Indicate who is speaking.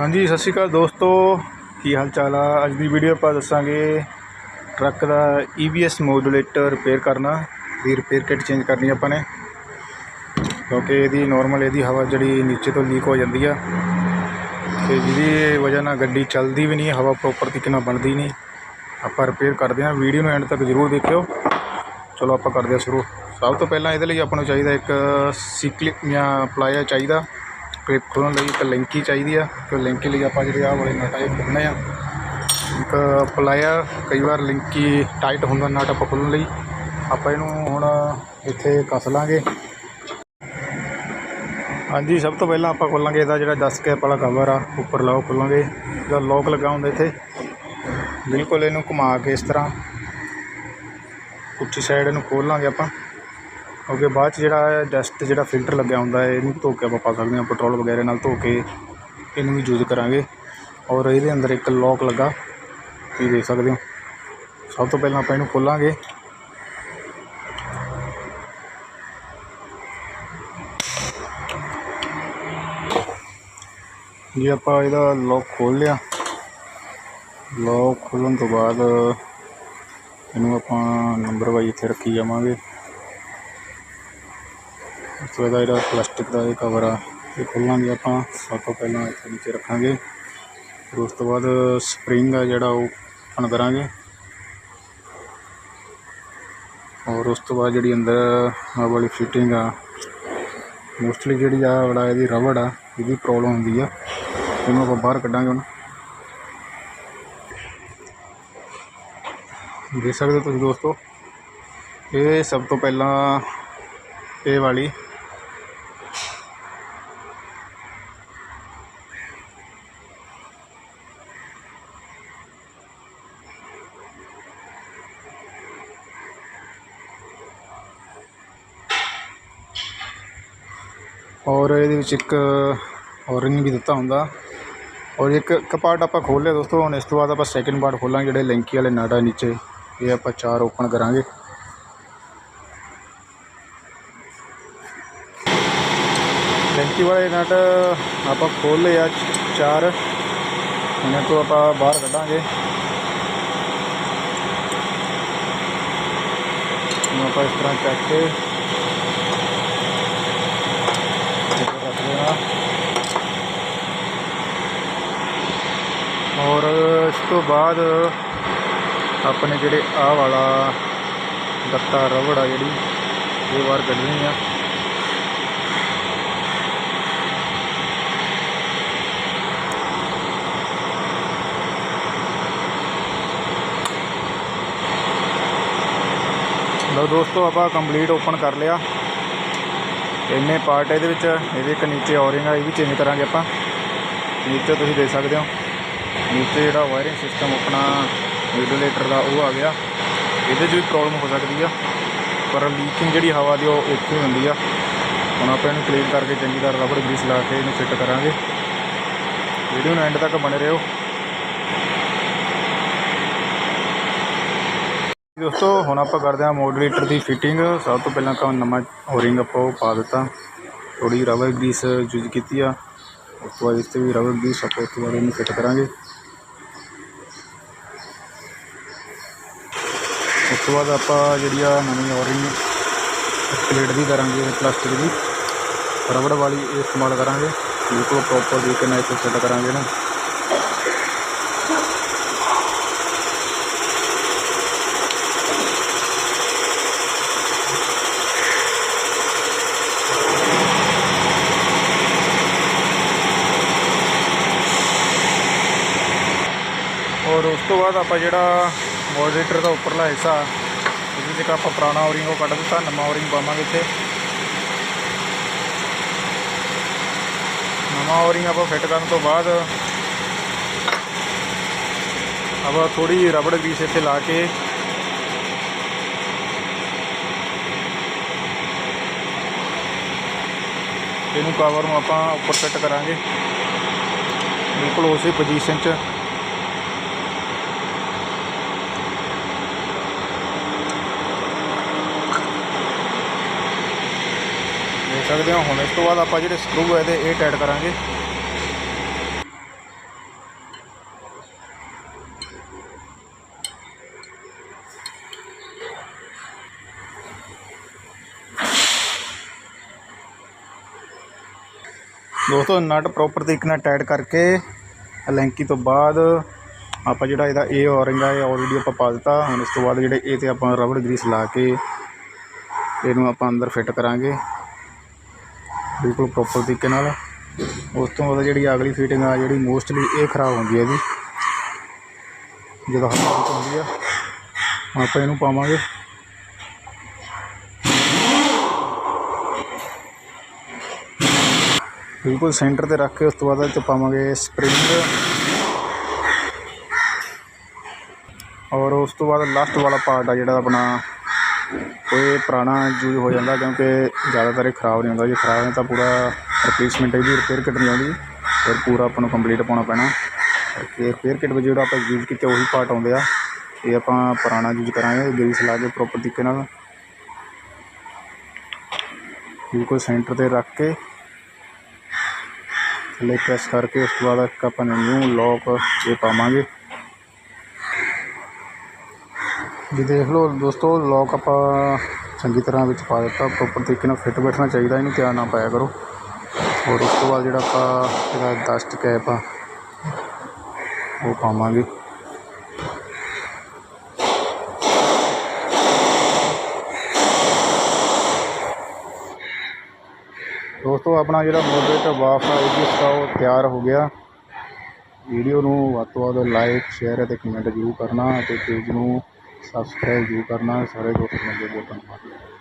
Speaker 1: ਹਾਂਜੀ, ਸਤਿ ਸ਼੍ਰੀ ਅਕਾਲ ਦੋਸਤੋ। ਕੀ ਹਾਲ ਚਾਲ ਆ? ਅੱਜ ਦੀ ਵੀਡੀਓ ਆਪਾਂ ਦੱਸਾਂਗੇ ਟਰੱਕ ਦਾ E EBS ਮੋਡੂਲੇਟਰ ਰਿਪੇਅਰ ਕਰਨਾ ਦੀ ਰਿਪੇਅਰ ਕਿਟ ਚੇਂਜ ਕਰਨੀ ਆਪਾਂ ਨੇ। ਕਿਉਂਕਿ ਇਹਦੀ ਨਾਰਮਲ ਇਹਦੀ ਹਵਾ ਜਿਹੜੀ ਨੀਚੇ ਤੋਂ ਲੀਕ ਹੋ ਜਾਂਦੀ ਆ। ਤੇ ਜਿਹਦੀ ਵਜ੍ਹਾ ਨਾਲ ਗੱਡੀ ਚੱਲਦੀ ਵੀ ਨਹੀਂ, ਹਵਾ ਪ੍ਰੋਪਰ ਤਰੀਕੇ ਨਾਲ ਬਣਦੀ ਨਹੀਂ। ਆਪਾਂ ਰਿਪੇਅਰ ਕਰਦੇ ਹਾਂ। ਵੀਡੀਓ ਨੂੰ ਐਂਡ ਤੱਕ ਜ਼ਰੂਰ ਦੇਖਿਓ। ਚਲੋ ਆਪਾਂ ਕਰਦੇ ਹਾਂ ਸ਼ੁਰੂ। ਸਭ ਤੋਂ ਪਹਿਲਾਂ ਇਹਦੇ ਲਈ ਆਪਾਂ ਨੂੰ ਚਾਹੀਦਾ ਇੱਕ ਸੀਕਲਿਪ ਜਾਂ ਪਲਾਇਆ ਚਾਹੀਦਾ। ਕਲਿੱਪ ਖੋਲ੍ਹਣ ਲਈ ਇੱਕ ਲਿੰਕੀ ਚਾਹੀਦੀ ਆ ਕਿ ਲਿੰਕੀ ਲਈ ਆਪਾਂ ਜਿਹੜੇ ਆ ਵਾਲੇ ਨਟ ਇਹ ਖੋਲ੍ਹਣੇ ਆ। ਇੱਕ ਪਲਾਇਆ ਕਈ ਵਾਰ ਲਿੰਕੀ ਟਾਈਟ ਹੁੰਦਾ ਨਟ ਆਪਾਂ ਖੋਲ੍ਹਣ ਲਈ। ਆਪਾਂ ਇਹਨੂੰ ਹੁਣ ਇੱਥੇ ਕੱਸ ਲਾਂਗੇ। ਹਾਂਜੀ, ਸਭ ਤੋਂ ਪਹਿਲਾਂ ਆਪਾਂ ਖੋਲਾਂਗੇ ਇਹਦਾ ਜਿਹੜਾ 10 ਕੈਪ ਵਾਲਾ ਕਵਰ ਆ, ਉੱਪਰ ਲਾਓ ਖੋਲਾਂਗੇ। ਜਿਹੜਾ ਲੋਕ ਲੱਗਾ ਹੁੰਦਾ ਇੱਥੇ। ਬਿਲਕੁਲ ਇਹਨੂੰ ਘੁਮਾ ਕੇ ਇਸ ਤਰ੍ਹਾਂ। ਉੱਚੀ ਸਾਈਡ ਇਹਨੂੰ ਖੋਲ ਲਾਂਗੇ ਆਪਾਂ। ਕਿਉਂਕਿ ਬਾਅਦ ਚ ਜਿਹੜਾ ਡਸਟ ਜਿਹੜਾ ਫਿਲਟਰ ਲੱਗਿਆ ਹੁੰਦਾ ਹੈ, ਇਹਨੂੰ ਧੋ ਕੇ ਆਪਾਂ ਪਾ ਸਕਦੇ ਹਾਂ ਪੈਟਰੋਲ ਵਗੈਰਾ ਨਾਲ ਧੋ ਕੇ ਇਹਨੂੰ ਵੀ ਯੂਜ਼ ਕਰਾਂਗੇ। ਔਰ ਇਹਦੇ ਅੰਦਰ ਇੱਕ ਲੋਕ ਲੱਗਾ, ਤੁਸੀਂ ਦੇਖ ਸਕਦੇ ਹੋ। ਸਭ ਤੋਂ ਪਹਿਲਾਂ ਆਪਾਂ ਇਹਨੂੰ ਖੋਲਾਂਗੇ। ਜੀ ਆਪਾਂ ਇਹਦਾ ਲੋਕ ਖੋਲ ਲਿਆ। ਲੋਕ ਖੋਲ੍ਹਣ ਤੋਂ ਬਾਅਦ ਇਹਨੂੰ ਆਪਾਂ ਨੰਬਰ ਵਾਈਜ਼ ਇੱਥੇ ਰੱਖੀ ਜਾਵਾਂਗੇ। ਉਸ ਤੋਂ ਬਾਅਦ ਜਿਹੜਾ ਪਲਾਸਟਿਕ ਦਾ ਇਹ ਕਵਰ ਆ, ਇਹ ਖੋਲਾਂਗੇ ਆਪਾਂ, ਸਭ ਤੋਂ ਪਹਿਲਾਂ ਇੱਥੇ ਨੀਚੇ ਰੱਖਾਂਗੇ। ਫਿਰ ਉਸ ਤੋਂ ਬਾਅਦ ਸਪਰਿੰਗ ਆ ਜਿਹੜਾ ਉਹ ਓਪਨ ਕਰਾਂਗੇ। ਔਰ ਉਸ ਤੋਂ ਬਾਅਦ ਜਿਹੜੀ ਅੰਦਰ ਆਹ ਵਾਲੀ ਫਿਟਿੰਗ ਆ ਮੋਸਟਲੀ ਜਿਹੜੀ ਆ ਵਾਲਾ ਇਹਦੀ ਰਬੜ ਆ, ਇਹਦੀ ਪ੍ਰੋਬਲਮ ਹੁੰਦੀ ਆ। ਇਹਨੂੰ ਆਪਾਂ ਬਾਹਰ ਕੱਢਾਂਗੇ ਹੁਣ। ਦੇਖ ਸਕਦੇ ਹੋ ਤੁਸੀਂ ਦੋਸਤੋ, ਇਹ ਸਭ ਤੋਂ ਪਹਿਲਾਂ ਇਹ ਵਾਲੀ ਔਰ ਇਹਦੇ ਵਿੱਚ ਇੱਕ ਔਰਿੰਗ ਵੀ ਦਿੱਤਾ ਹੁੰਦਾ। ਔਰ ਇੱਕ ਇੱਕ ਪਾਰਟ ਆਪਾਂ ਖੋਲ੍ਹ ਲਿਆ ਦੋਸਤੋ, ਹੁਣ ਇਸ ਤੋਂ ਬਾਅਦ ਆਪਾਂ ਸੈਕਿੰਡ ਪਾਰਟ ਖੋਲਾਂਗੇ, ਜਿਹੜੇ ਲਿੰਕੀ ਵਾਲੇ ਨਟ ਆ ਨੀਚੇ। ਇਹ ਆਪਾਂ ਚਾਰ ਓਪਨ ਕਰਾਂਗੇ। ਲਿੰਕੀ ਵਾਲੇ ਨਟ ਆਪਾਂ ਖੋਲ੍ਹ ਲਏ ਆ ਚਾਰ। ਇਹਨਾਂ ਤੋਂ ਆਪਾਂ ਬਾਹਰ ਕੱਢਾਂਗੇ। ਆਪਾਂ ਇਸ ਤਰ੍ਹਾਂ ਚੱਕ ਕੇ ਇੱਥੇ ਰੱਖ ਦੇਣਾ ਔਰ ਇਸ ਤੋਂ ਬਾਅਦ ਆਪਣੇ ਜਿਹੜੇ ਆ ਵਾਲਾ ਗੱਤਾ ਰਬੜ ਆ ਜਿਹੜੀ, ਇਹ ਬਾਹਰ ਕੱਢਣੀ ਆ। ਲਓ ਦੋਸਤੋ, ਆਪਾਂ ਕੰਪਲੀਟ ਓਪਨ ਕਰ ਲਿਆ। ਇੰਨੇ ਪਾਰਟ ਇਹਦੇ ਵਿੱਚ ਇਹਦੇ ਇੱਕ ਨੀਚੇ ਔਰਿੰਗ ਆ, ਇਹ ਵੀ ਚੇਂਜ ਕਰਾਂਗੇ ਆਪਾਂ। ਨੀਚੇ ਤੁਸੀਂ ਦੇਖ ਸਕਦੇ ਹੋ। ਨੀਚੇ ਜਿਹੜਾ ਵਾਇਰਿੰਗ ਸਿਸਟਮ ਆਪਣਾ ਰੈਗੂਲੇਟਰ ਦਾ, ਉਹ ਆ ਗਿਆ। ਇਹਦੇ 'ਚ ਵੀ ਪ੍ਰੋਬਲਮ ਹੋ ਸਕਦੀ ਆ, ਪਰ ਲੀਕਿੰਗ ਜਿਹੜੀ ਹਵਾ ਦੀ, ਉਹ ਇੱਥੇ ਹੁੰਦੀ ਆ। ਹੁਣ ਆਪਾਂ ਇਹਨੂੰ ਕਲੀਨ ਕਰਕੇ ਚੰਗੀ ਤਰ੍ਹਾਂ ਰਬੜ ਗਰੀਸ ਲਾ ਕੇ ਇਹਨੂੰ ਫਿੱਟ ਕਰਾਂਗੇ। ਵੀਡੀਓ ਨੂੰ ਐਂਡ ਤੱਕ ਬਣੇ ਰਹੋ। ਦੋਸਤੋ, ਹੁਣ ਆਪਾਂ ਕਰਦੇ ਹਾਂ ਮੋਡੂਲੇਟਰ ਦੀ ਫਿਟਿੰਗ ਸਭ ਤੋਂ ਪਹਿਲਾਂ ਆਪਾਂ ਨਵਾਂ ਹੋਰਿੰਗ ਆਪਾਂ ਉਹ ਪਾ ਦਿੱਤਾ। ਥੋੜੀ ਰਬੜ ਗਰੀਸ ਯੂਜ਼ ਕੀਤੀ ਆ। ਉਸ ਤੋਂ ਬਾਅਦ ਇਸ ਤੇ ਵੀ ਰਬੜ ਗਰੀਸ ਆਪਾਂ ਉਸ ਤੋਂ ਬਾਅਦ ਇਹਨੂੰ ਫਿੱਟ ਕਰਾਂਗੇ। ਉਸ ਤੋਂ ਬਾਅਦ ਆਪਾਂ ਜਿਹੜੀ ਆ ਨਵੀਂ ਹੋਰਿੰਗ ਪਲੇਟ ਦੀ ਕਰਾਂਗੇ ਪਲਾਸਟਿਕ ਦੀ। ਰਬੜ ਵਾਲੀ ਇਸਤੇਮਾਲ ਕਰਾਂਗੇ। ਬਿਲਕੁਲ ਪ੍ਰੋਪਰ ਤਰੀਕੇ ਨਾਲ ਇੱਥੇ ਫਿੱਟ ਕਰਾਂਗੇ ਨਾ ਔਰ ਉਸ ਤੋਂ ਬਾਅਦ ਆਪਾਂ ਜਿਹੜਾ ਮੋਡਰੇਟਰ ਦਾ ਉੱਪਰਲਾ ਹਿੱਸਾ, ਜਿਹਦੇ ਵਿੱਚ ਆਪਾਂ ਪੁਰਾਣਾ ਔਰਿੰਗ ਉਹ ਕੱਢ ਦਿੱਤਾ, ਨਵਾਂ ਔਰਿੰਗ ਪਾਵਾਂਗੇ ਇੱਥੇ। ਨਵਾਂ ਔਰਿੰਗ ਆਪਾਂ ਫਿੱਟ ਕਰਨ ਤੋਂ ਬਾਅਦ ਆਪਾਂ ਥੋੜੀ ਰਬੜ ਗਰੀਸ ਇੱਥੇ ਲਾ ਕੇ ਇਹਨੂੰ ਕਵਰ ਨੂੰ ਆਪਾਂ ਉੱਪਰ ਫਿੱਟ ਕਰਾਂਗੇ। ਬਿਲਕੁਲ ਉਸੇ ਪੋਜੀਸ਼ਨ 'ਚ। ਸਕਦੇ ਹੋ। ਹੁਣ ਇਸ ਤੋਂ ਬਾਅਦ ਆਪਾਂ ਜਿਹੜੇ ਸਕਰੂ ਇਹਦੇ, ਇਹ ਟਾਈਟ ਕਰਾਂਗੇ। ਦੋਸਤੋ ਨਟ ਪ੍ਰੋਪਰ ਤਰੀਕੇ ਨਾਲ ਟਾਈਟ ਕਰਕੇ ਲੈਂਕੀ ਤੋਂ ਬਾਅਦ ਆਪਾਂ ਜਿਹੜਾ ਇਹਦਾ ਇਹ ਔਰਿੰਗ ਆ, ਇਹ ਆਲਰੇਡੀ ਆਪਾਂ ਪਾ ਦਿੱਤਾ। ਹੁਣ ਇਸ ਤੋਂ ਬਾਅਦ ਜਿਹੜੇ ਇਹ ਤੇ ਆਪਾਂ ਰਬੜ ਗਰੀਸ ਲਾ ਕੇ, ਇਹਨੂੰ ਆਪਾਂ ਅੰਦਰ ਫਿੱਟ ਕਰਾਂਗੇ। ਬਿਲਕੁਲ ਪ੍ਰੋਪਰ ਤਰੀਕੇ ਨਾਲ। ਉਸ ਤੋਂ ਬਾਅਦ ਜਿਹੜੀ ਅਗਲੀ ਫਿਟਿੰਗ ਆ, ਜਿਹੜੀ ਮੋਸਟਲੀ ਇਹ ਖਰਾਬ ਹੁੰਦੀ ਹੈ ਜੀ। ਜਦੋਂ ਹਵਾ ਵਿੱਚ ਹੁੰਦੀ ਆ ਆਪਾਂ ਇਹਨੂੰ ਪਾਵਾਂਗੇ। ਬਿਲਕੁਲ ਸੈਂਟਰ ਤੇ ਰੱਖ ਕੇ ਉਸ ਤੋਂ ਬਾਅਦ ਇਹ 'ਚ ਪਾਵਾਂਗੇ ਸਪਰਿੰਗ ਔਰ ਉਸ ਤੋਂ ਬਾਅਦ ਲਾਸਟ ਵਾਲਾ ਪਾਰਟ ਆ ਜਿਹੜਾ ਆਪਣਾ ਕੋਈ ਪੁਰਾਣਾ ਯੂਜ਼ ਹੋ ਜਾਂਦਾ ਕਿਉਂਕਿ ਜ਼ਿਆਦਾਤਰ ਇਹ ਖਰਾਬ ਨਹੀਂ ਹੁੰਦਾ। ਜੇ ਖਰਾਬ ਹੈ ਤਾਂ ਪੂਰਾ ਰਿਪਲੇਸਮੈਂਟ ਇਹਦੀ ਰਿਪੇਅਰ ਕਿਟ ਨਹੀਂ ਆਉਂਦੀ। ਫਿਰ ਪੂਰਾ ਆਪਾਂ ਨੂੰ ਕੰਪਲੀਟ ਪਾਉਣਾ ਪੈਣਾ। ਤੇ ਰਿਪੇਅਰ ਕਿਟ ਵਿੱਚ ਜਿਹੜਾ ਆਪਾਂ ਯੂਜ਼ ਕੀਤਾ ਉਹੀ ਪਾਰਟ ਆਉਂਦੇ ਆ। ਇਹ ਆਪਾਂ ਪੁਰਾਣਾ ਯੂਜ਼ ਕਰਾਂਗੇ ਗਰੀਸ ਲਾ ਕੇ ਪ੍ਰੋਪਰ ਤਰੀਕੇ ਨਾਲ। ਬਿਲਕੁਲ ਸੈਂਟਰ ਤੇ ਰੱਖ ਕੇ। ਥੱਲੇ ਪ੍ਰੈਸ ਕਰਕੇ ਉਸ ਤੋਂ ਬਾਅਦ ਇੱਕ ਆਪਾਂ ਨੇ ਨਿਊ ਲੋਕ ਇਹ ਪਾਵਾਂਗੇ। ਜੀ ਦੇਖ ਲਓ ਦੋਸਤੋ ਲੋਕ ਆਪਾਂ ਚੰਗੀ ਤਰ੍ਹਾਂ ਵਿੱਚ ਪਾ ਦਿੱਤਾ। ਪ੍ਰੋਪਰ ਤਰੀਕੇ ਨਾਲ ਫਿੱਟ ਬੈਠਣਾ ਚਾਹੀਦਾ, ਇਹਨੂੰ ਧਿਆਨ ਨਾਲ ਪਾਇਆ ਕਰੋ। ਔਰ ਉਸ ਤੋਂ ਬਾਅਦ ਜਿਹੜਾ ਆਪਾਂ ਇਹਦਾ ਡਸਟ ਕੈਪ ਆ, ਉਹ ਪਾਵਾਂਗੇ। ਦੋਸਤੋ, ਆਪਣਾ ਜਿਹੜਾ ਮੋਡਰੇਟਰ ਵਾਫ ਆ, ਇਹ ਉਹ ਤਿਆਰ ਹੋ ਗਿਆ। ਵੀਡੀਓ ਨੂੰ ਵੱਧ ਤੋਂ ਵੱਧ ਲਾਈਕ ਸ਼ੇਅਰ ਅਤੇ ਕਮੈਂਟ ਜ਼ਰੂਰ ਕਰਨਾ ਅਤੇ ਪੇਜ ਨੂੰ ਸਬਸਕ੍ਰਾਈਬ ਜ਼ਰੂਰ ਕਰਨਾ ਸਾਰੇ ਦੋਸਤਾਂ ਨੂੰ ਬਹੁਤ ਬਹੁਤ ਧੰਨਵਾਦ।